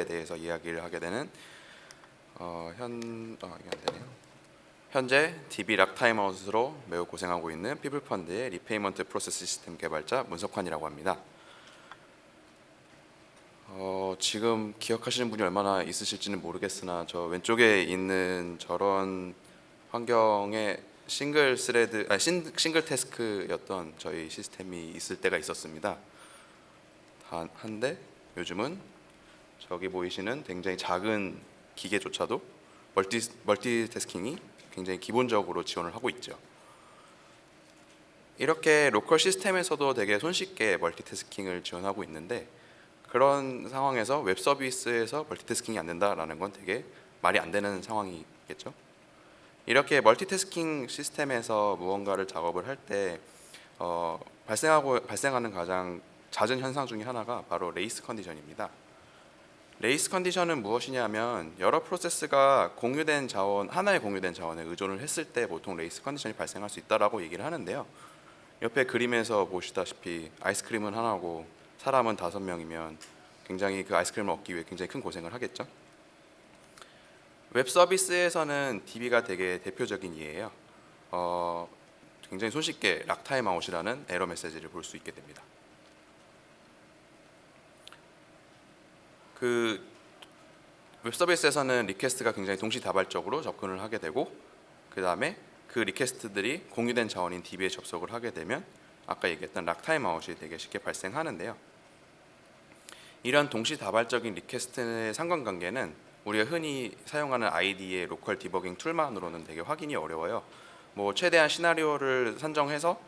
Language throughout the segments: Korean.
작업에 대해서 이야기를 하게 되는 어, 현 어, 되네요. 현재 DB 락타임아웃으로 매우 고생하고 있는 피플펀드의 리페이먼트 프로세스 시스템 개발자 문석환이라고 합니다. 어, 지금 기억하시는 분이 얼마나 있으실지는 모르겠으나 저 왼쪽에 있는 저런 환경에 싱글 스레드 아 싱, 싱글 태스크였던 저희 시스템이 있을 때가 있었습니다. 단 한데 요즘은 저기 보이시는 굉장히 작은 기계조차도 멀티 멀티태스킹이 굉장히 기본적으로 지원을 하고 있죠. 이렇게 로컬 시스템에서도 되게 손쉽게 멀티태스킹을 지원하고 있는데 그런 상황에서 웹 서비스에서 멀티태스킹이 안 된다라는 건 되게 말이 안 되는 상황이겠죠. 이렇게 멀티태스킹 시스템에서 무언가를 작업을 할때 어, 발생하고 발생하는 가장 잦은 현상 중에 하나가 바로 레이스 컨디션입니다. 레이스 컨디션은 무엇이냐면 여러 프로세스가 공유된 자원 하나의 공유된 자원에 의존을 했을 때 보통 레이스 컨디션이 발생할 수 있다라고 얘기를 하는데요. 옆에 그림에서 보시다시피 아이스크림은 하나고 사람은 다섯 명이면 굉장히 그 아이스크림을 얻기 위해 굉장히 큰 고생을 하겠죠. 웹 서비스에서는 DB가 되게 대표적인 예예요. 어, 굉장히 손쉽게 락타임 아웃이라는 에러 메시지를 볼 수 있게 됩니다. 그 웹 서비스에서는 리퀘스트가 굉장히 동시다발적으로 접근을 하게 되고 그 다음에 그 리퀘스트들이 공유된 자원인 DB에 접속을 하게 되면 아까 얘기했던 락 타임 아웃이 되게 쉽게 발생하는데요. 이런 동시다발적인 리퀘스트의 상관관계는 우리가 흔히 사용하는 ID의 로컬 디버깅 툴만으로는 되게 확인이 어려워요. 뭐 최대한 시나리오를 산정해서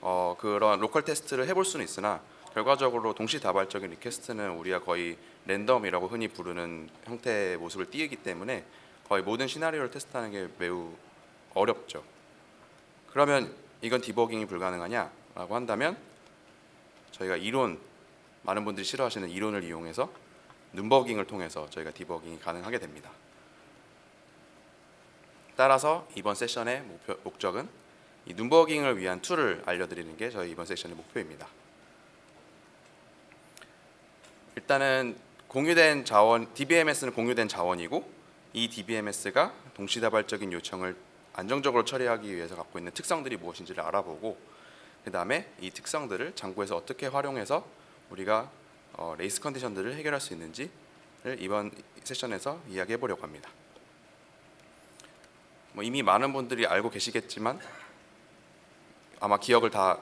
어, 그런 로컬 테스트를 해볼 수는 있으나 결과적으로 동시다발적인 리퀘스트는 우리가 거의 랜덤이라고 흔히 부르는 형태의 모습을 띄우기 때문에 거의 모든 시나리오를 테스트하는 게 매우 어렵죠. 그러면 이건 디버깅이 불가능하냐라고 한다면 저희가 이론 많은 분들이 싫어하시는 이론을 이용해서 눈버깅을 통해서 저희가 디버깅이 가능하게 됩니다. 따라서 이번 세션의 목표, 목적은 이 눈버깅을 위한 툴을 알려드리는 게 저희 이번 세션의 목표입니다. 일단은 공유된 자원 DBMS는 공유된 자원이고 이 DBMS가 동시다발적인 요청을 안정적으로 처리하기 위해서 갖고 있는 특성들이 무엇인지를 알아보고 그 다음에 이 특성들을 장구에서 어떻게 활용해서 우리가 어, 레이스 컨디션들을 해결할 수 있는지를 이번 세션에서 이야기해 보려고 합니다. 뭐 이미 많은 분들이 알고 계시겠지만 아마 기억을 다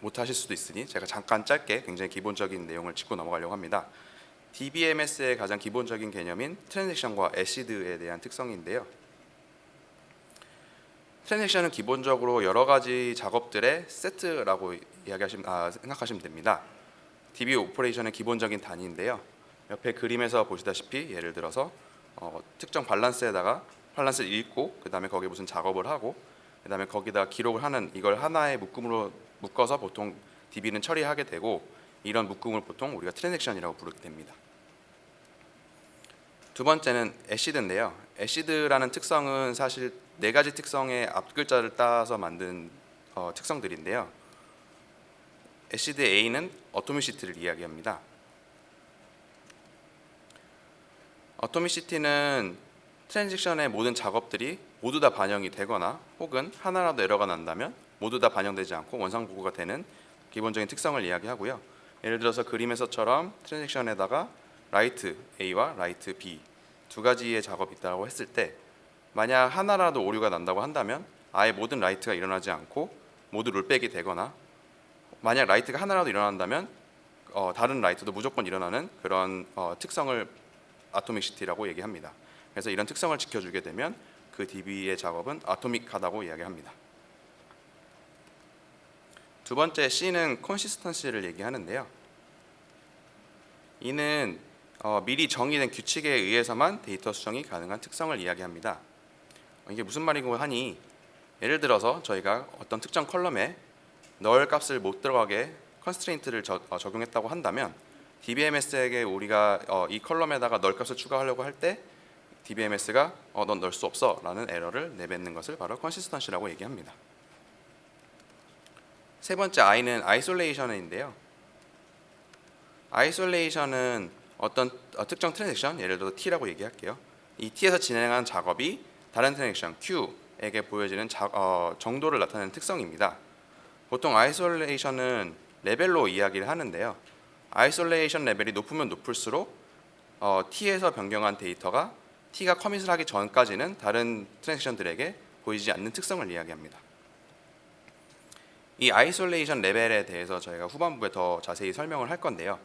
못하실 수도 있으니 제가 잠깐 짧게 굉장히 기본적인 내용을 짚고 넘어가려고 합니다. DBMS의 가장 기본적인 개념인 트랜잭션과 애시드에 대한 특성인데요. 트랜잭션은 기본적으로 여러 가지 작업들의 세트라고 이야기하시면 아, 생각하시면 됩니다. DB 오퍼레이션의 기본적인 단위인데요. 옆에 그림에서 보시다시피 예를 들어서 어, 특정 밸런스에다가 밸런스를 읽고 그 다음에 거기에 무슨 작업을 하고 그 다음에 거기다 기록을 하는 이걸 하나의 묶음으로 묶어서 보통 DB는 처리하게 되고 이런 묶음을 보통 우리가 트랜잭션이라고 부르게 됩니다. 두 번째는 애시드인데요. 애시드라는 특성은 사실 네 가지 특성의 앞 글자를 따서 만든 어, 특성들인데요. 애시드 A는 어토미시티를 이야기합니다. 어토미시티는 트랜잭션의 모든 작업들이 모두 다 반영이 되거나 혹은 하나라도 에러가 난다면 모두 다 반영되지 않고 원상 보고가 되는 기본적인 특성을 이야기하고요. 예를 들어서 그림에서처럼 트랜잭션에다가 라이트 A와 라이트 B 두 가지의 작업이 있다고 했을 때 만약 하나라도 오류가 난다고 한다면 아예 모든 라이트가 일어나지 않고 모두 롤백이 되거나 만약 라이트가 하나라도 일어난다면 어, 다른 라이트도 무조건 일어나는 그런 어, 특성을 아토믹시티라고 얘기합니다. 그래서 이런 특성을 지켜주게 되면 그 DB의 작업은 아토믹하다고 이야기합니다. 두 번째 C는 컨시스턴시를 얘기하는데요. 이는 어, 미리 정의된 규칙에 의해서만 데이터 수정이 가능한 특성을 이야기합니다. 이게 무슨 말이고 하니 예를 들어서 저희가 어떤 특정 컬럼에 널 값을 못 들어가게 컨스트레인트를 저, 어, 적용했다고 한다면 DBMS에게 우리가 어, 이 컬럼에다가 널 값을 추가하려고 할 때 DBMS가 어, 넌 넣을 수 없어 라는 에러를 내뱉는 것을 바로 컨시스턴시라고 얘기합니다. 세 번째 I는 아이솔레이션인데요. 아이솔레이션은 어떤 어, 특정 트랜잭션 예를 들어 T라고 얘기할게요. 이 T에서 진행한 작업이 다른 트랜잭션 Q에게 보여지는 자, 어, 정도를 나타내는 특성입니다. 보통 아이솔레이션은 레벨로 이야기를 하는데요. 아이솔레이션 레벨이 높으면 높을수록 어, T에서 변경한 데이터가 T가 커밋을 하기 전까지는 다른 트랜잭션들에게 보이지 않는 특성을 이야기합니다. 이 아이솔레이션 레벨에 대해서 저희가 후반부에 더 자세히 설명을 할 건데요.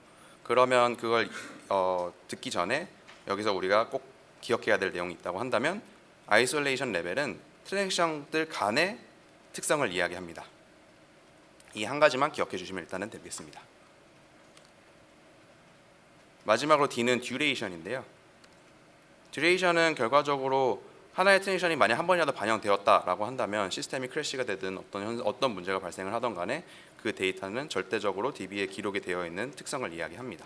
그러면 그걸 어, 듣기 전에 여기서 우리가 꼭 기억해야 될 내용이 있다고 한다면 아이솔레이션 레벨은 트랜잭션들 간의 특성을 이야기합니다. 이 한 가지만 기억해 주시면 일단은 되겠습니다. 마지막으로 D는 듀레이션인데요. 듀레이션은 결과적으로 하나의 트랜잭션이 만약 한 번이라도 반영되었다라고 한다면 시스템이 크래시가 되든 어떤 현- 어떤 문제가 발생을 하던 간에 그 데이터는 절대적으로 DB에 기록이 되어 있는 특성을 이야기합니다.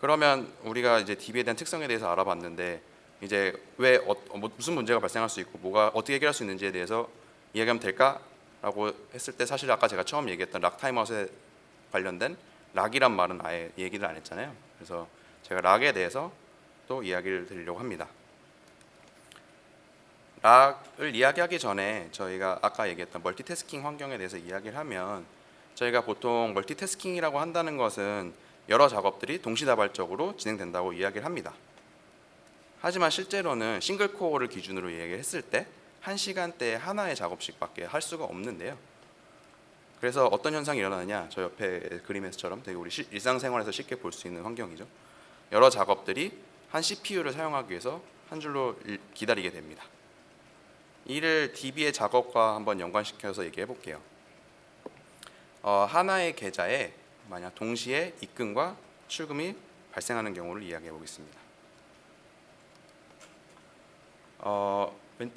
그러면 우리가 이제 DB에 대한 특성에 대해서 알아봤는데 이제 왜 어, 뭐 무슨 문제가 발생할 수 있고 뭐가 어떻게 해결할 수 있는지에 대해서 이야기하면 될까라고 했을 때 사실 아까 제가 처음 얘기했던 락 타임아웃에 관련된 락이란 말은 아예 얘기를 안 했잖아요. 그래서 제가 락에 대해서 또 이야기를 드리려고 합니다. 락을 이야기하기 전에 저희가 아까 얘기했던 멀티태스킹 환경에 대해서 이야기를 하면 저희가 보통 멀티태스킹이라고 한다는 것은 여러 작업들이 동시다발적으로 진행된다고 이야기를 합니다. 하지만 실제로는 싱글 코어를 기준으로 얘기했을 때 한 시간대에 하나의 작업씩밖에 할 수가 없는데요. 그래서 어떤 현상이 일어나느냐 저 옆에 그림에서처럼 되게 우리 시- 일상생활에서 쉽게 볼 수 있는 환경이죠. 여러 작업들이 한 CPU를 사용하기 위해서 한 줄로 일- 기다리게 됩니다. 이를 DB의 작업과 한번 연관시켜서 얘기해 볼게요. 어, 하나의 계좌에 만약 동시에 입금과 출금이 발생하는 경우를 이야기해 보겠습니다. 어, 왼,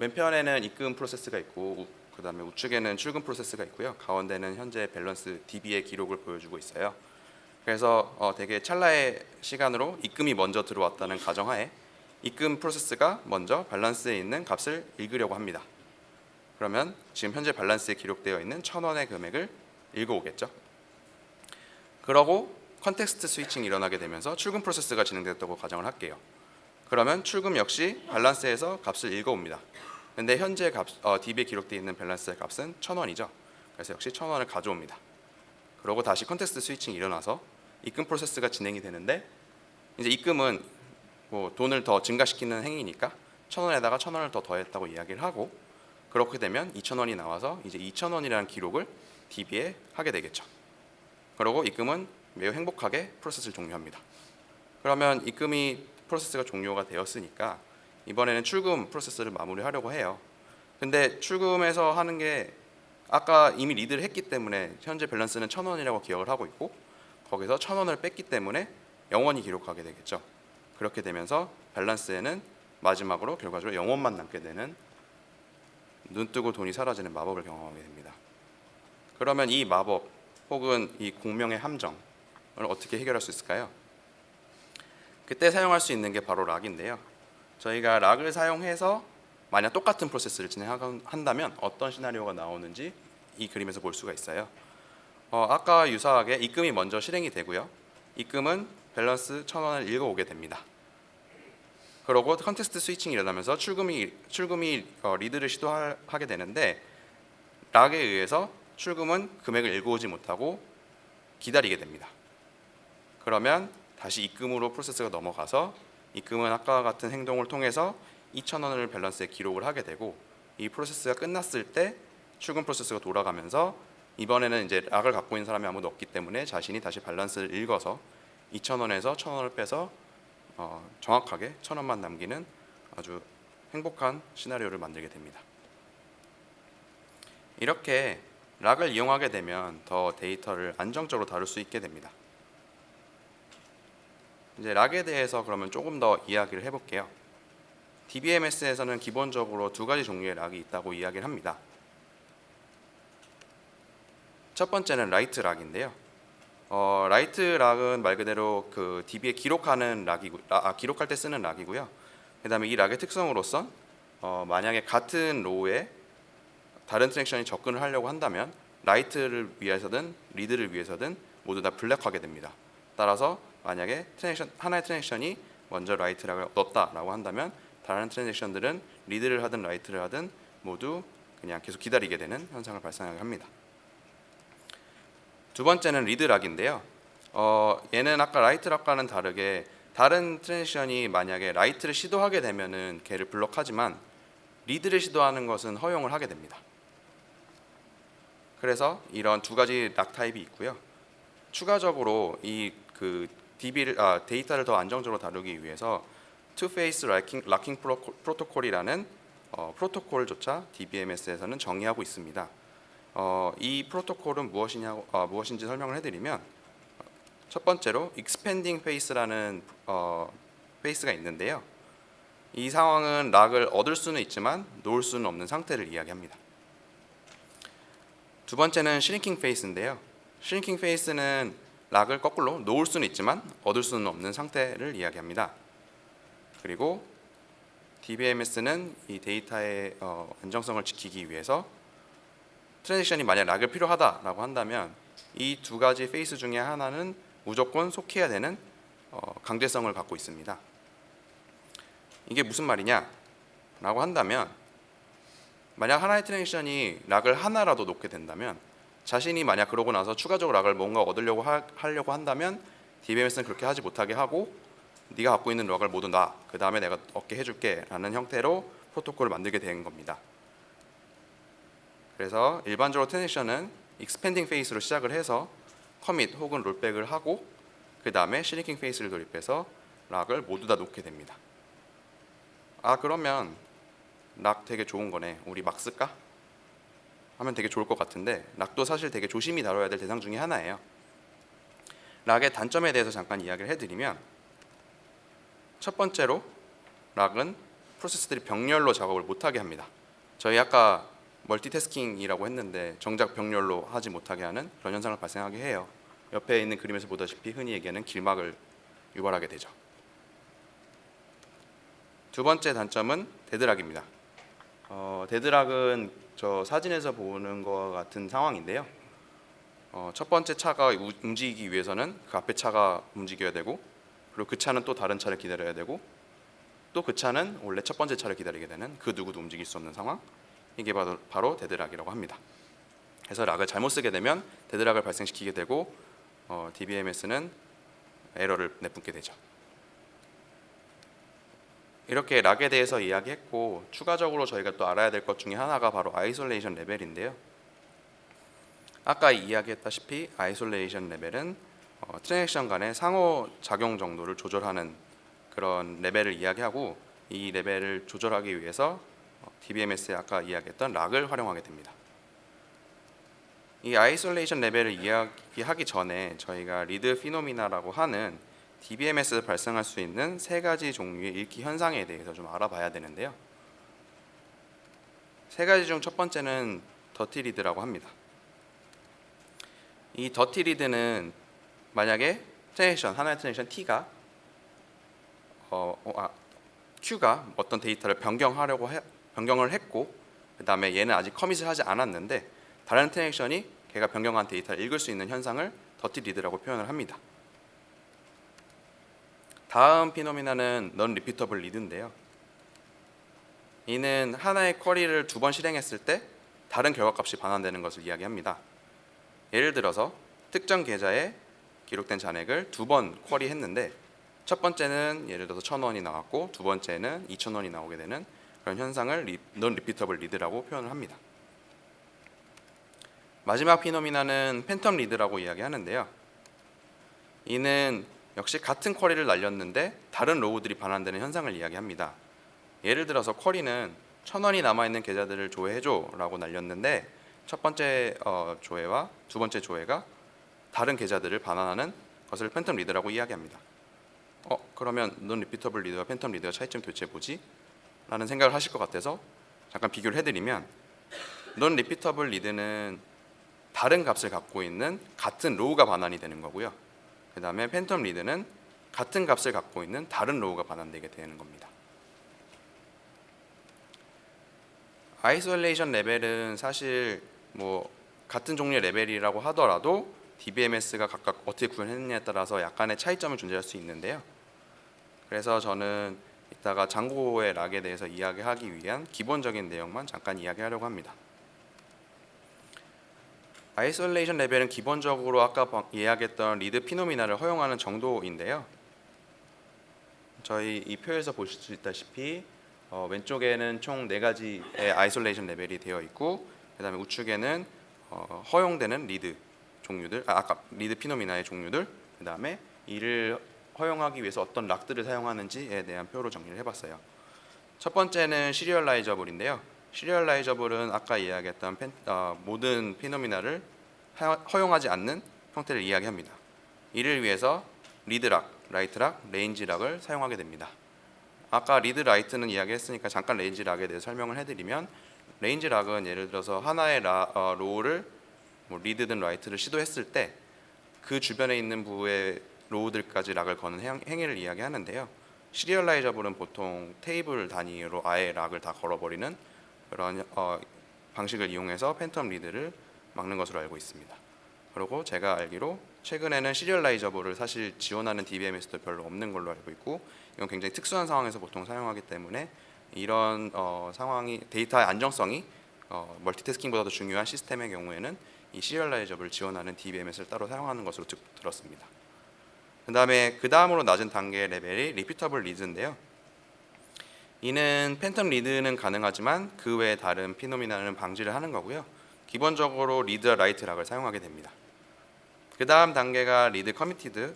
왼편에는 입금 프로세스가 있고 우, 그다음에 우측에는 출금 프로세스가 있고요. 가운데는 현재 밸런스 DB의 기록을 보여주고 있어요. 그래서 어, 되게 찰나의 시간으로 입금이 먼저 들어왔다는 가정하에 입금 프로세스가 먼저 밸런스에 있는 값을 읽으려고 합니다. 그러면 지금 현재 밸런스에 기록되어 있는 천 원의 금액을 읽어오겠죠. 그러고 컨텍스트 스위칭이 일어나게 되면서 출금 프로세스가 진행됐다고 가정을 할게요. 그러면 출금 역시 밸런스에서 값을 읽어옵니다. 근데 현재 값, 어, DB에 기록되어 있는 밸런스의 값은 천 원이죠. 그래서 역시 천 원을 가져옵니다. 그러고 다시 컨텍스트 스위칭이 일어나서 입금 프로세스가 진행이 되는데 이제 입금은 뭐 돈을 더 증가시키는 행위니까 천 원에다가 천 원을 더 더했다고 이야기를 하고 그렇게 되면 이천 원이 나와서 이제 이천 원이라는 기록을 DB에 하게 되겠죠. 그리고 입금은 매우 행복하게 프로세스를 종료합니다. 그러면 입금이 프로세스가 종료가 되었으니까 이번에는 출금 프로세스를 마무리하려고 해요. 근데 출금해서 하는 게 아까 이미 리드를 했기 때문에 현재 밸런스는 천 원이라고 기억을 하고 있고 거기서 천 원을 뺐기 때문에 0원이 기록하게 되겠죠. 그렇게 되면서 밸런스에는 마지막으로 결과적으로 0원만 남게 되는 눈 뜨고 돈이 사라지는 마법을 경험하게 됩니다. 그러면 이 마법 혹은 이 공명의 함정을 어떻게 해결할 수 있을까요? 그때 사용할 수 있는 게 바로 락인데요. 저희가 락을 사용해서 만약 똑같은 프로세스를 진행한다면 어떤 시나리오가 나오는지 이 그림에서 볼 수가 있어요. 어, 아까 유사하게 입금이 먼저 실행이 되고요. 입금은 밸런스 천 원을 읽어오게 됩니다. 그러고 컨텍스트 스위칭이 일어나면서 출금이 출금이 어, 리드를 시도하게 되는데 락에 의해서 출금은 금액을 읽어오지 못하고 기다리게 됩니다. 그러면 다시 입금으로 프로세스가 넘어가서 입금은 아까 같은 행동을 통해서 2,000원을 밸런스에 기록을 하게 되고 이 프로세스가 끝났을 때 출금 프로세스가 돌아가면서 이번에는 이제 락을 갖고 있는 사람이 아무도 없기 때문에 자신이 다시 밸런스를 읽어서 2,000원에서 1,000원을 빼서 어, 정확하게 1,000원만 남기는 아주 행복한 시나리오를 만들게 됩니다. 이렇게 락을 이용하게 되면 더 데이터를 안정적으로 다룰 수 있게 됩니다. 이제 락에 대해서 그러면 조금 더 이야기를 해볼게요. DBMS에서는 기본적으로 두 가지 종류의 락이 있다고 이야기를 합니다. 첫 번째는 라이트 락인데요. 어, 라이트 락은 말 그대로 그 DB에 기록하는 락이고, 아, 기록할 때 쓰는 락이고요. 그다음에 이 락의 특성으로선 어, 만약에 같은 로우에 다른 트랙션이 접근을 하려고 한다면 라이트를 위해서든 리드를 위해서든 모두 다 블랙하게 됩니다. 따라서 만약에 트랜잭션 하나의 트랜잭션이 먼저 라이트 락을 넣었다라고 한다면 다른 트랜잭션들은 리드를 하든 라이트를 하든 모두 그냥 계속 기다리게 되는 현상을 발생하게 합니다. 두 번째는 리드 락인데요. 어, 얘는 아까 라이트 락과는 다르게 다른 트랜지션이 만약에 라이트를 시도하게 되면은 걔를 블록하지만 리드를 시도하는 것은 허용을 하게 됩니다. 그래서 이런 두 가지 락 타입이 있고요. 추가적으로 이그 DB를 아, 데이터를 더 안정적으로 다루기 위해서 투 페이스 락킹 락킹 프로토콜이라는 어, 프로토콜조차 DBMS에서는 정의하고 있습니다. 어, 이 프로토콜은 무엇이냐 어, 무엇인지 설명을 해드리면 첫 번째로 expanding face라는 어, 페이스가 있는데요. 이 상황은 락을 얻을 수는 있지만 놓을 수는 없는 상태를 이야기합니다. 두 번째는 shrinking face인데요. shrinking face는 락을 거꾸로 놓을 수는 있지만 얻을 수는 없는 상태를 이야기합니다. 그리고 DBMS는 이 데이터의 어, 안정성을 지키기 위해서 트랜지션이 만약 락을 필요하다라고 한다면 이 두 가지 페이스 중에 하나는 무조건 속해야 되는 어, 강제성을 갖고 있습니다. 이게 무슨 말이냐라고 한다면 만약 하나의 트랜지션이 락을 하나라도 놓게 된다면 자신이 만약 그러고 나서 추가적으로 락을 뭔가 얻으려고 하, 하려고 한다면 DBMS는 그렇게 하지 못하게 하고 네가 갖고 있는 락을 모두 놔. 그 다음에 내가 얻게 해줄게 라는 형태로 프로토콜을 만들게 된 겁니다. 그래서 일반적으로 트랜지션은 익스펜딩 페이스로 시작을 해서 커밋 혹은 롤백을 하고 그 다음에 시리킹 페이스를 돌입해서 락을 모두 다 놓게 됩니다. 아 그러면 락 되게 좋은 거네. 우리 막 쓸까? 하면 되게 좋을 것 같은데 락도 사실 되게 조심히 다뤄야 될 대상 중에 하나예요. 락의 단점에 대해서 잠깐 이야기를 해드리면 첫 번째로 락은 프로세스들이 병렬로 작업을 못하게 합니다. 저희 아까 멀티태스킹이라고 했는데 정작 병렬로 하지 못하게 하는 그런 현상을 발생하게 해요. 옆에 있는 그림에서 보다시피 흔히 얘기하는 길막을 유발하게 되죠. 두 번째 단점은 데드락입니다. 어, 데드락은 저 사진에서 보는 것 같은 상황인데요. 어, 첫 번째 차가 우- 움직이기 위해서는 그 앞에 차가 움직여야 되고 그리고 그 차는 또 다른 차를 기다려야 되고 또 그 차는 원래 첫 번째 차를 기다리게 되는 그 누구도 움직일 수 없는 상황 이게 바로, 바로 데드락이라고 합니다. 그래서 락을 잘못 쓰게 되면 데드락을 발생시키게 되고 어, DBMS는 에러를 내뿜게 되죠. 이렇게 락에 대해서 이야기했고 추가적으로 저희가 또 알아야 될 것 중에 하나가 바로 아이솔레이션 레벨인데요. 아까 이야기했다시피 아이솔레이션 레벨은 어, 트랜잭션 간의 상호 작용 정도를 조절하는 그런 레벨을 이야기하고 이 레벨을 조절하기 위해서 어, DBMS에 아까 이야기했던 락을 활용하게 됩니다. 이 아이솔레이션 레벨을 이야기하기 전에 저희가 리드 피노미나라고 하는 DBMS에서 발생할 수 있는 세 가지 종류의 읽기 현상에 대해서 좀 알아봐야 되는데요. 세 가지 중 첫 번째는 더티 리드라고 합니다. 이 더티 리드는 만약에 트랜지션 하나의 트랜지션 T가 어, 어, 아, Q가 어떤 데이터를 변경하려고 해, 변경을 했고 그 다음에 얘는 아직 커밋을 하지 않았는데 다른 트랜지션이 걔가 변경한 데이터를 읽을 수 있는 현상을 더티 리드라고 표현을 합니다. 다음 피노미나는 넌 리피터블 리드인데요. 이는 하나의 쿼리를 두 번 실행했을 때 다른 결과값이 반환되는 것을 이야기합니다. 예를 들어서 특정 계좌에 기록된 잔액을 두 번 쿼리했는데 첫 번째는 예를 들어서 천 원이 나왔고 두 번째는 이천 원이 나오게 되는 그런 현상을 리, 넌 리피터블 리드라고 표현을 합니다. 마지막 피노미나는 팬텀 리드라고 이야기하는데요. 이는 역시 같은 쿼리를 날렸는데 다른 로우들이 반환되는 현상을 이야기합니다. 예를 들어서 쿼리는 천 원이 남아 있는 계좌들을 조회해줘라고 날렸는데 첫 번째 어, 조회와 두 번째 조회가 다른 계좌들을 반환하는 것을 팬텀 리드라고 이야기합니다. 어 그러면 논 리피터블 리드와 팬텀 리드의 차이점 도대체 뭐지? 라는 생각을 하실 것 같아서 잠깐 비교를 해드리면 논 리피터블 리드는 다른 값을 갖고 있는 같은 로우가 반환이 되는 거고요. 그 다음에 팬텀 리드는 같은 값을 갖고 있는 다른 로우가 반환되게 되는 겁니다. 아이솔레이션 레벨은 사실 뭐 같은 종류의 레벨이라고 하더라도 DBMS가 각각 어떻게 구현했느냐에 따라서 약간의 차이점을 존재할 수 있는데요. 그래서 저는 이따가 장고의 락에 대해서 이야기하기 위한 기본적인 내용만 잠깐 이야기하려고 합니다. 아이솔레이션 레벨은 기본적으로 아까 방- 이야기했던 리드 피노미나를 허용하는 정도인데요. 저희 이 표에서 보실 수 있다시피 어, 왼쪽에는 총네 가지의 아이솔레이션 레벨이 되어 있고 그 다음에 우측에는 어, 허용되는 리드 종류들, 아, 아까 리드 피노미나의 종류들, 그 다음에 이를 허용하기 위해서 어떤 락들을 사용하는지에 대한 표로 정리를 해봤어요. 첫 번째는 시리얼라이저블인데요. 시리얼라이저블은 아까 이야기했던 펜, 어, 모든 피노미나를 하- 허용하지 않는 형태를 이야기합니다. 이를 위해서 리드락, 라이트락, 레인지락을 사용하게 됩니다. 아까 리드 라이트는 이야기했으니까 잠깐 레인지락에 대해서 설명을 해드리면 레인지락은 예를 들어서 하나의 라, 어, 로우를 뭐 리드든 라이트를 시도했을 때 그 주변에 있는 부의 로우들까지 락을 거는 행, 행위를 이야기하는데요. 시리얼라이저블은 보통 테이블 단위로 아예 락을 다 걸어버리는 그런 어, 방식을 이용해서 팬텀 리드를 막는 것으로 알고 있습니다. 그리고 제가 알기로 최근에는 시리얼라이저블을 사실 지원하는 DBMS도 별로 없는 걸로 알고 있고 이건 굉장히 특수한 상황에서 보통 사용하기 때문에 이런 어, 상황이 데이터의 안정성이 어, 멀티태스킹보다도 중요한 시스템의 경우에는 이 시리얼라이저블을 지원하는 DBMS를 따로 사용하는 것으로 듣, 들었습니다. 그 다음에 그 다음으로 낮은 단계의 레벨이 리피터블 리드인데요. 이는 팬텀 리드는 가능하지만 그 외에 다른 피노미나는 방지를 하는 거고요. 기본적으로 리드와 라이트 락을 사용하게 됩니다. 그 다음 단계가 리드 커미티드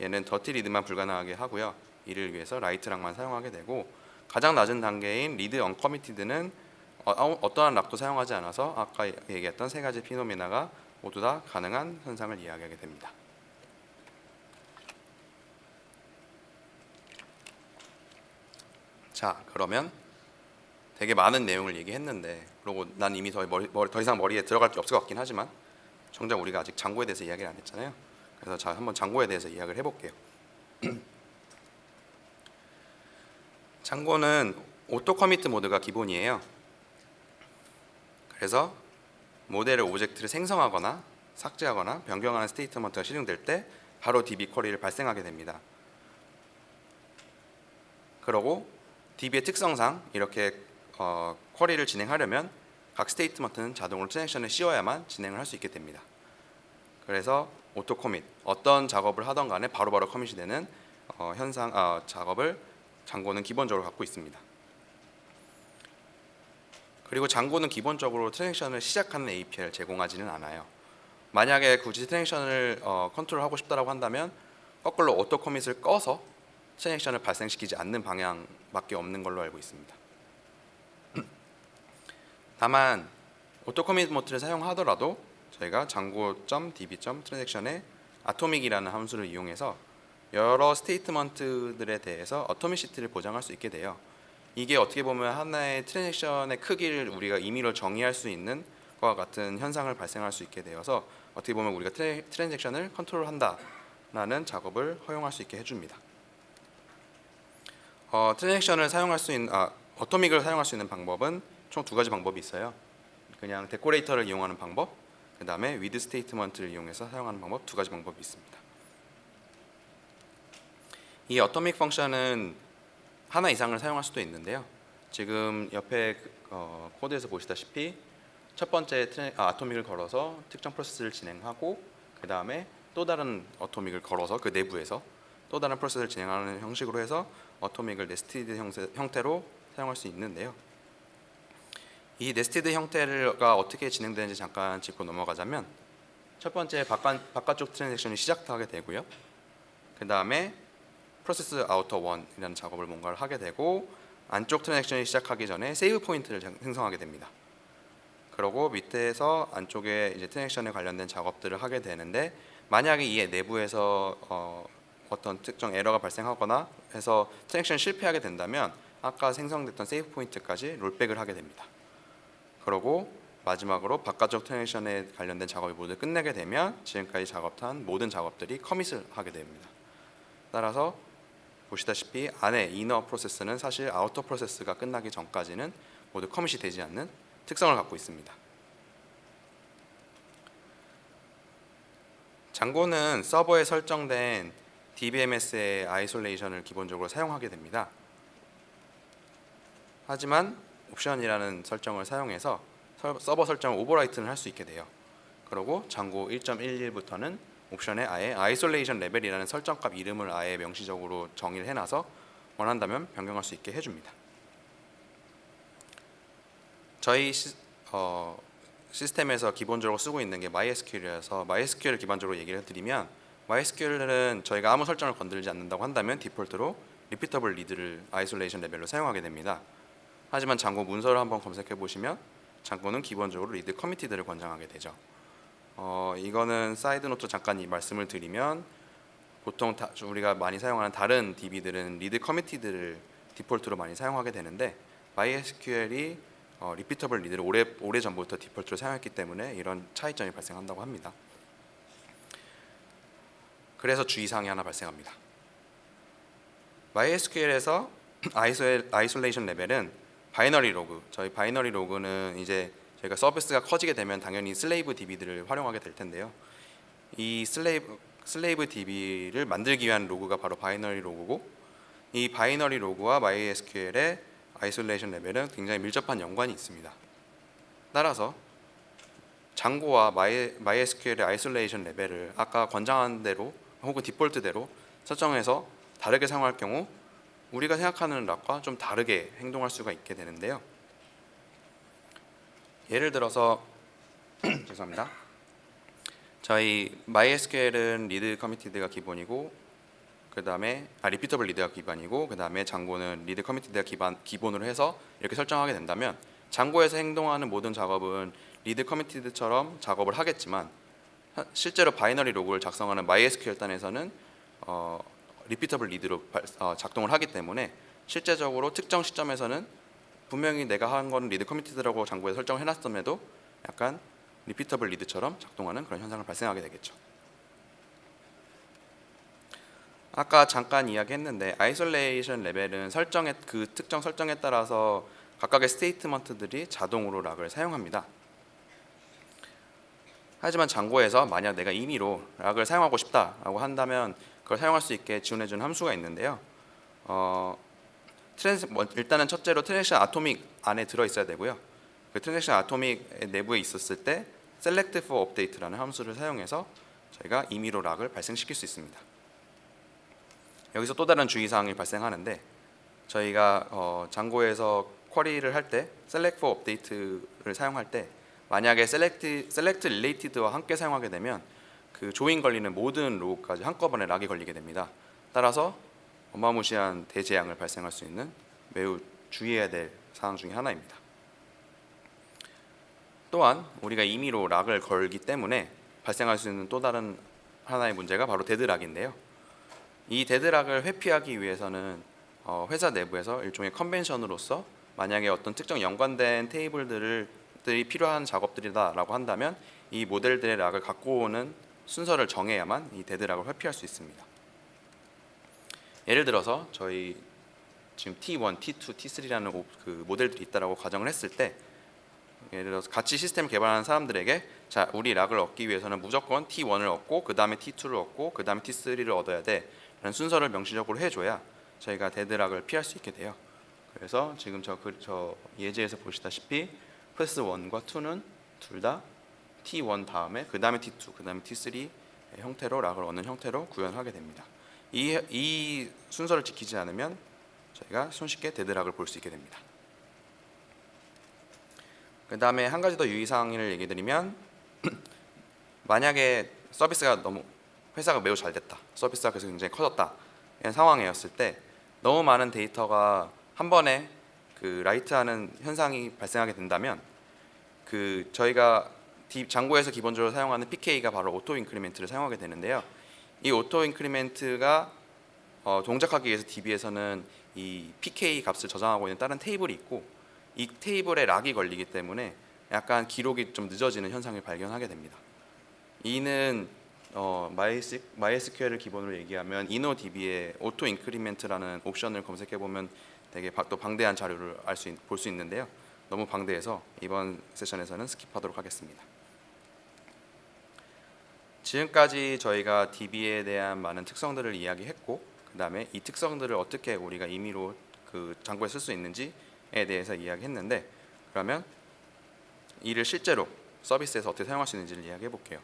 얘는 더티 리드만 불가능하게 하고요. 이를 위해서 라이트 락만 사용하게 되고 가장 낮은 단계인 리드 언커미티드는 어, 어떠한 락도 사용하지 않아서 아까 얘기했던 세 가지 피노미나가 모두 다 가능한 현상을 이야기하게 됩니다. 자, 그러면 되게 많은 내용을 얘기했는데 그리고 난 이미 더, 머리, 더 이상 머리에 들어갈 게 없을 것 같긴 하지만 정작 우리가 아직 장고에 대해서 이야기를 안 했잖아요. 그래서 자 한번 장고에 대해서 이야기를 해볼게요. 장고는 오토 커미트 모드가 기본이에요. 그래서 모델의 오젝트를 생성하거나 삭제하거나 변경하는 스테이트먼트가 실행될 때 바로 DB 쿼리를 발생하게 됩니다. 그러고 DB의 특성상 이렇게 어, 쿼리를 진행하려면 각 스테이트먼트는 자동으로 트랜액션을 씌워야만 진행을 할 수 있게 됩니다. 그래서 오토 커밋 어떤 작업을 하던 간에 바로바로 커밋이 되는 어, 현상 아, 작업을 장고는 기본적으로 갖고 있습니다. 그리고 장고는 기본적으로 트랜액션을 시작하는 API를 제공하지는 않아요. 만약에 굳이 트랜액션을 어, 컨트롤하고 싶다라고 한다면 거꾸로 오토 커밋을 꺼서 트랜액션을 발생시키지 않는 방향 밖에 없는 걸로 알고 있습니다. 다만 오토 커밋 모드를 사용하더라도 저희가 장고.db.transaction의 아토믹이라는 함수를 이용해서 여러 스테이트먼트들에 대해서 어토미시티를 보장할 수 있게 돼요. 이게 어떻게 보면 하나의 트랜잭션의 크기를 우리가 임의로 정의할 수 있는 것과 같은 현상을 발생할 수 있게 되어서 어떻게 보면 우리가 트랜잭션을 컨트롤한다라는 작업을 허용할 수 있게 해줍니다. 어, 트랜잭션을 사용할 수 있는 아, 어토믹을 사용할 수 있는 방법은 총 두 가지 방법이 있어요. 그냥 데코레이터를 이용하는 방법, 그 다음에 위드 스테이트먼트를 이용해서 사용하는 방법 두 가지 방법이 있습니다. 이 어토믹 펑션은 하나 이상을 사용할 수도 있는데요. 지금 옆에 그, 어, 코드에서 보시다시피 첫 번째 트레, 아, 아토믹을 걸어서 특정 프로세스를 진행하고 그 다음에 또 다른 어토믹을 걸어서 그 내부에서 또 다른 프로세스를 진행하는 형식으로 해서 어토믹을 네스티드 형태, 형태로 사용할 수 있는데요. 이 네스티드 형태가 어떻게 진행되는지 잠깐 짚고 넘어가자면 첫 번째 바깥, 바깥쪽 트랜잭션이 시작하게 되고요. 그 다음에 프로세스 아우터 원이라는 작업을 뭔가를 하게 되고 안쪽 트랜잭션이 시작하기 전에 세이브 포인트를 생성하게 됩니다. 그리고 밑에서 안쪽에 이제 트랜잭션에 관련된 작업들을 하게 되는데 만약에 이 내부에서 어, 어떤 특정 에러가 발생하거나 해서 트랜잭션 실패하게 된다면 아까 생성됐던 세이브 포인트까지 롤백을 하게 됩니다. 그리고 마지막으로 바깥쪽 트랜잭션에 관련된 작업을 모두 끝내게 되면 지금까지 작업한 모든 작업들이 커밋을 하게 됩니다. 따라서 보시다시피 안에 이너 프로세스는 사실 아우터 프로세스가 끝나기 전까지는 모두 커밋이 되지 않는 특성을 갖고 있습니다. 장고는 서버에 설정된 DBMS의 아이솔레이션을 기본적으로 사용하게 됩니다. 하지만 옵션이라는 설정을 사용해서 서- 서버 설정을 오버라이트는 할 수 있게 돼요. 그리고 장고 1.11부터는 옵션에 아예 아이솔레이션 레벨이라는 설정값 이름을 아예 명시적으로 정의를 해놔서 원한다면 변경할 수 있게 해줍니다. 저희 시, 어, 시스템에서 기본적으로 쓰고 있는 게 MySQL이라서 MySQL 기반적으로 얘기를 해드리면 MySQL은 저희가 아무 설정을 건들지 않는다고 한다면 디폴트로 리피터블 리드를 아이솔레이션 레벨로 사용하게 됩니다. 하지만 장고 문서를 한번 검색해 보시면 장고는 기본적으로 리드 커미티들을 권장하게 되죠. 어, 이거는 사이드 노트 잠깐 이 말씀을 드리면 보통 다, 우리가 많이 사용하는 다른 DB들은 리드 커미티들을 디폴트로 많이 사용하게 되는데 MySQL이 어, 리피터블 리드를 오래 오래 전부터 디폴트로 사용했기 때문에 이런 차이점이 발생한다고 합니다. 그래서 주의사항이 하나 발생합니다. MySQL에서 아이솔레이션 레벨은 바이너리 로그, 저희 바이너리 로그는 이제 저희가 서비스가 커지게 되면 당연히 슬레이브 DB들을 활용하게 될 텐데요. 이 슬레이브 슬레이브 DB를 만들기 위한 로그가 바로 바이너리 로그고 이 바이너리 로그와 MySQL의 아이솔레이션 레벨은 굉장히 밀접한 연관이 있습니다. 따라서 장고와 My, MySQL의 아이솔레이션 레벨을 아까 권장한 대로 혹은 디폴트대로 설정해서 다르게 사용할 경우 우리가 생각하는 락과 좀 다르게 행동할 수가 있게 되는데요. 예를 들어서 죄송합니다. 저희 MySQL은 리드 커미티드가 기본이고 그 다음에 아, 리피터블 리드가 기반이고 그 다음에 장고는 리드 커미티드가 기반 기본으로 해서 이렇게 설정하게 된다면 장고에서 행동하는 모든 작업은 리드 커미티드처럼 작업을 하겠지만 하- 실제로 바이너리 로그를 작성하는 MySQL 단에서는 어, 리피터블 리드로 발- 어, 작동을 하기 때문에 실제적으로 특정 시점에서는 분명히 내가 한 건 리드 커미티드라고 장고에 설정을 해놨음에도 약간 리피터블 리드처럼 작동하는 그런 현상을 발생하게 되겠죠. 아까 잠깐 이야기했는데 아이솔레이션 레벨은 설정에 그 특정 설정에 따라서 각각의 스테이트먼트들이 자동으로 락을 사용합니다. 하지만 장고에서 만약 내가 임의로 락을 사용하고 싶다라고 한다면 그걸 사용할 수 있게 지원해 주는 함수가 있는데요. 어, 트랜스, 뭐 일단은 첫째로 트랜잭션 아토믹 안에 들어 있어야 되고요. 그 트랜잭션 아토믹 내부에 있었을 때 select for update라는 함수를 사용해서 저희가 임의로 락을 발생시킬 수 있습니다. 여기서 또 다른 주의 사항이 발생하는데 저희가 어, 장고에서 쿼리를 할 때 select for update를 사용할 때 만약에 select select related와 함께 사용하게 되면 그 조인 걸리는 모든 로우까지 한꺼번에 락이 걸리게 됩니다. 따라서 어마무시한 대재앙을 발생할 수 있는 매우 주의해야 될 사항 중에 하나입니다. 또한 우리가 임의로 락을 걸기 때문에 발생할 수 있는 또 다른 하나의 문제가 바로 데드락인데요. 이 데드락을 회피하기 위해서는 어, 회사 내부에서 일종의 컨벤션으로서 만약에 어떤 특정 연관된 테이블들을 들이 필요한 작업들이다라고 한다면 이 모델들의 락을 갖고 오는 순서를 정해야만 이 데드락을 회피할 수 있습니다. 예를 들어서 저희 지금 T1, T2, T3라는 오- 그 모델들이 있다라고 가정을 했을 때 예를 들어서 같이 시스템 개발하는 사람들에게 자 우리 락을 얻기 위해서는 무조건 T1을 얻고 그 다음에 T2를 얻고 그 다음에 T3를 얻어야 돼라는 순서를 명시적으로 해줘야 저희가 데드락을 피할 수 있게 돼요. 그래서 지금 저, 그, 저 예제에서 보시다시피 패스 1과 2는 둘 다 T1 다음에 그 다음에 T2 그 다음에 T3 형태로 락을 얻는 형태로 구현하게 됩니다. 이, 이 순서를 지키지 않으면 저희가 손쉽게 데드락을 볼 수 있게 됩니다. 그 다음에 한 가지 더 유의사항을 얘기 드리면 만약에 서비스가 너무 회사가 매우 잘 됐다 서비스가 그래서 굉장히 커졌다 이런 상황이었을 때 너무 많은 데이터가 한 번에 그 라이트하는 현상이 발생하게 된다면 그 저희가 디- 장고에서 기본적으로 사용하는 PK가 바로 오토 인크리멘트를 사용하게 되는데요. 이 오토 인크리멘트가 어, 동작하기 위해서 DB에서는 이 PK 값을 저장하고 있는 다른 테이블이 있고 이 테이블에 락이 걸리기 때문에 약간 기록이 좀 늦어지는 현상을 발견하게 됩니다. 이는 어, MyS, MySQL을 기본으로 얘기하면 InnoDB의 오토 인크리멘트라는 옵션을 검색해 보면 되게 바- 또 방대한 자료를 볼 수 있는데요. 너무 방대해서 이번 세션에서는 스킵하도록 하겠습니다. 지금까지 저희가 DB에 대한 많은 특성들을 이야기했고 그 다음에 이 특성들을 어떻게 우리가 임의로 그 장구에 쓸 수 있는지에 대해서 이야기했는데 그러면 이를 실제로 서비스에서 어떻게 사용할 수 있는지를 이야기해 볼게요.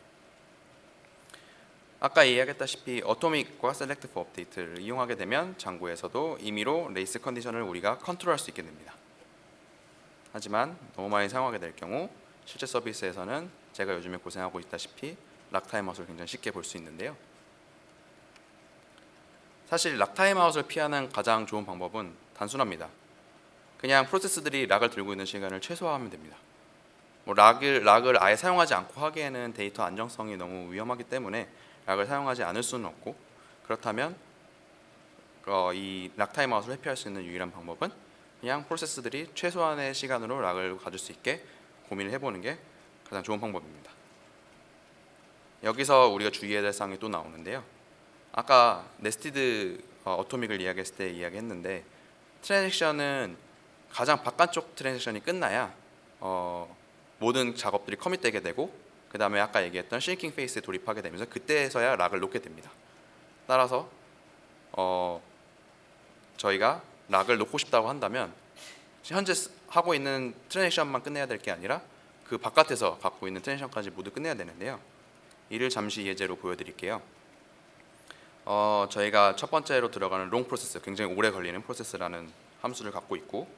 아까 이야기했다시피 어토믹과 셀렉트 포 업데이트를 이용하게 되면 장구에서도 임의로 레이스 컨디션을 우리가 컨트롤할 수 있게 됩니다. 하지만 너무 많이 사용하게 될 경우 실제 서비스에서는 제가 요즘에 고생하고 있다시피 락타임 아웃을 굉장히 쉽게 볼 수 있는데요. 사실 락타임 아웃을 피하는 가장 좋은 방법은 단순합니다. 그냥 프로세스들이 락을 들고 있는 시간을 최소화하면 됩니다. 뭐 락을 락을 아예 사용하지 않고 하기에는 데이터 안정성이 너무 위험하기 때문에 락을 사용하지 않을 수는 없고 그렇다면 어, 이 락타임아웃을 회피할 수 있는 유일한 방법은 그냥 프로세스들이 최소한의 시간으로 락을 가질 수 있게 고민을 해보는 게 가장 좋은 방법입니다. 여기서 우리가 주의해야 될 사항이 또 나오는데요. 아까 네스티드 어, 어토믹을 이야기했을 때 이야기했는데 트랜잭션은 가장 바깥쪽 트랜잭션이 끝나야 어, 모든 작업들이 커밋되게 되고 그 다음에 아까 얘기했던 쉐이킹 페이스에 돌입하게 되면서 그때서야 락을 놓게 됩니다. 따라서 어, 저희가 락을 놓고 싶다고 한다면 현재 쓰- 하고 있는 트랜잭션만 끝내야 될 게 아니라 그 바깥에서 갖고 있는 트랜잭션까지 모두 끝내야 되는데요. 이를 잠시 예제로 보여드릴게요. 어, 저희가 첫 번째로 들어가는 롱 프로세스, 굉장히 오래 걸리는 프로세스라는 함수를 갖고 있고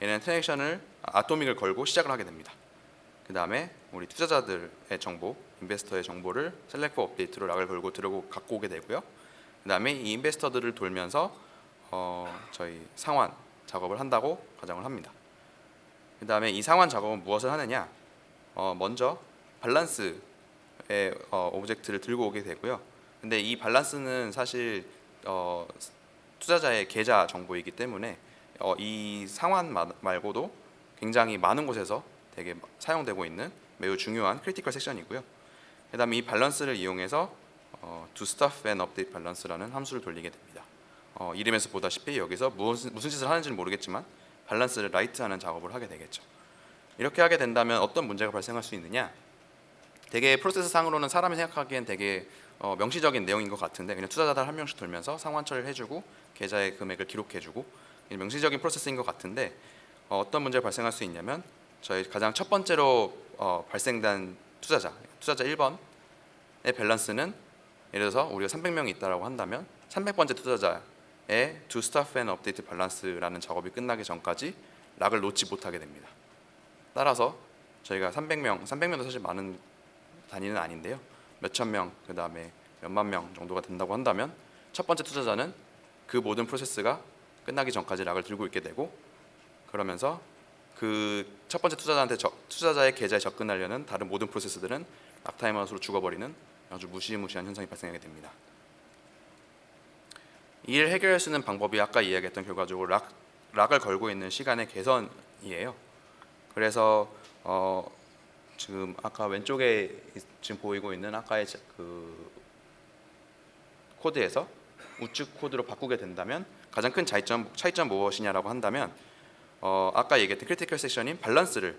얘는 트랜잭션을 아, 아토믹을 걸고 시작을 하게 됩니다. 그 다음에 우리 투자자들의 정보, 인베스터의 정보를 셀렉트 업데이트로 락을 걸고 들고 갖고 오게 되고요. 그 다음에 이 인베스터들을 돌면서 어, 저희 상환 작업을 한다고 가정을 합니다. 그 다음에 이 상환 작업은 무엇을 하느냐? 어, 먼저 밸런스의 어, 오브젝트를 들고 오게 되고요. 근데 이 밸런스는 사실 어, 투자자의 계좌 정보이기 때문에 어, 이 상환 마- 말고도 굉장히 많은 곳에서 되게 사용되고 있는 매우 중요한 크리티컬 섹션이고요. 그다음에 이 밸런스를 이용해서 어, to stuff and update balance라는 함수를 돌리게 됩니다. 어, 이름에서 보다시피 여기서 무슨, 무슨 짓을 하는지는 모르겠지만 밸런스를 라이트하는 작업을 하게 되겠죠. 이렇게 하게 된다면 어떤 문제가 발생할 수 있느냐? 되게 프로세스 상으로는 사람이 생각하기엔 되게 어, 명시적인 내용인 것 같은데 그냥 투자자들 한 명씩 돌면서 상환 처리를 해주고 계좌의 금액을 기록해주고 명시적인 프로세스인 것 같은데 어, 어떤 문제가 발생할 수 있냐면 저희 가장 첫 번째로 어, 발생된 투자자 투자자 1번의 밸런스는 예를 들어서 우리가 300명이 있다라고 한다면 300번째 투자자의 to staff and update 밸런스라는 작업이 끝나기 전까지 락을 놓지 못하게 됩니다. 따라서 저희가 300명, 300명도 사실 많은 단위는 아닌데요. 몇천 명, 그 다음에 몇만 명 정도가 된다고 한다면 첫 번째 투자자는 그 모든 프로세스가 끝나기 전까지 락을 들고 있게 되고 그러면서 그 첫 번째 투자자한테 저- 투자자의 계좌에 접근하려는 다른 모든 프로세스들은 락타임아웃으로 죽어버리는 아주 무시무시한 현상이 발생하게 됩니다. 이를 해결할 수 있는 방법이 아까 이야기했던 결과적으로 락, 락을 걸고 있는 시간의 개선이에요. 그래서 어, 지금 아까 왼쪽에 있- 지금 보이고 있는 아까의 자- 그 코드에서 우측 코드로 바꾸게 된다면 가장 큰 차이점 차이점 무엇이냐라고 한다면 어, 아까 얘기했던 크리티컬 섹션인 밸런스를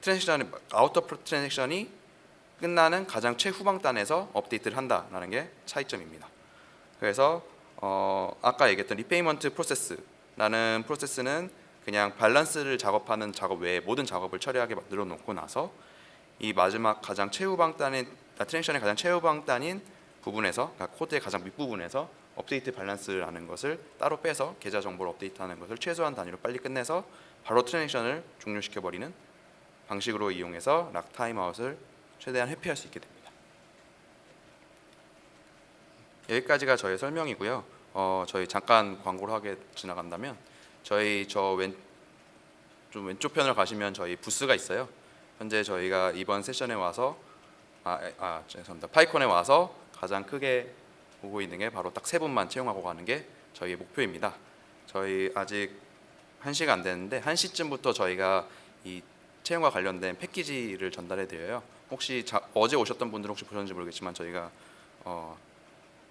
트랜잭션 아우터 트랜잭션이 끝나는 가장 최후방 단에서 업데이트를 한다라는 게 차이점입니다. 그래서 어, 아까 얘기했던 리페이먼트 프로세스라는 프로세스는 그냥 밸런스를 작업하는 작업 외에 모든 작업을 처리하게 만들어 놓고 나서 이 마지막 가장 최후방 단인 아, 트랜잭션의 가장 최후방 단인 부분에서 그러니까 코드의 가장 밑부분에서 업데이트 밸런스라는 것을 따로 빼서 계좌 정보를 업데이트하는 것을 최소한 단위로 빨리 끝내서 바로 트랜잭션을 종료시켜 버리는 방식으로 이용해서 락 타임아웃을 최대한 회피할 수 있게 됩니다. 여기까지가 저의 설명이고요. 어, 저희 잠깐 광고를 하게 지나간다면 저희 저 왼 좀 왼쪽 편을 가시면 저희 부스가 있어요. 현재 저희가 이번 세션에 와서 아, 에, 아 죄송합니다. 파이콘에 와서 가장 크게 보고 있는 게 바로 딱 세 분만 채용하고 가는 게 저희의 목표입니다. 저희 아직 한 시가 안 됐는데 한 시쯤부터 저희가 이 채용과 관련된 패키지를 전달해 드려요. 혹시 자, 어제 오셨던 분들은 혹시 보셨는지 모르겠지만 저희가 어,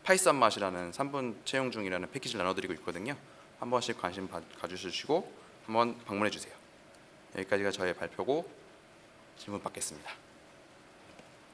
파이썬 맛이라는 3분 채용 중이라는 패키지를 나눠드리고 있거든요. 한 번씩 관심 봐- 가주시고 한번 방문해 주세요. 여기까지가 저의 발표고 질문 받겠습니다.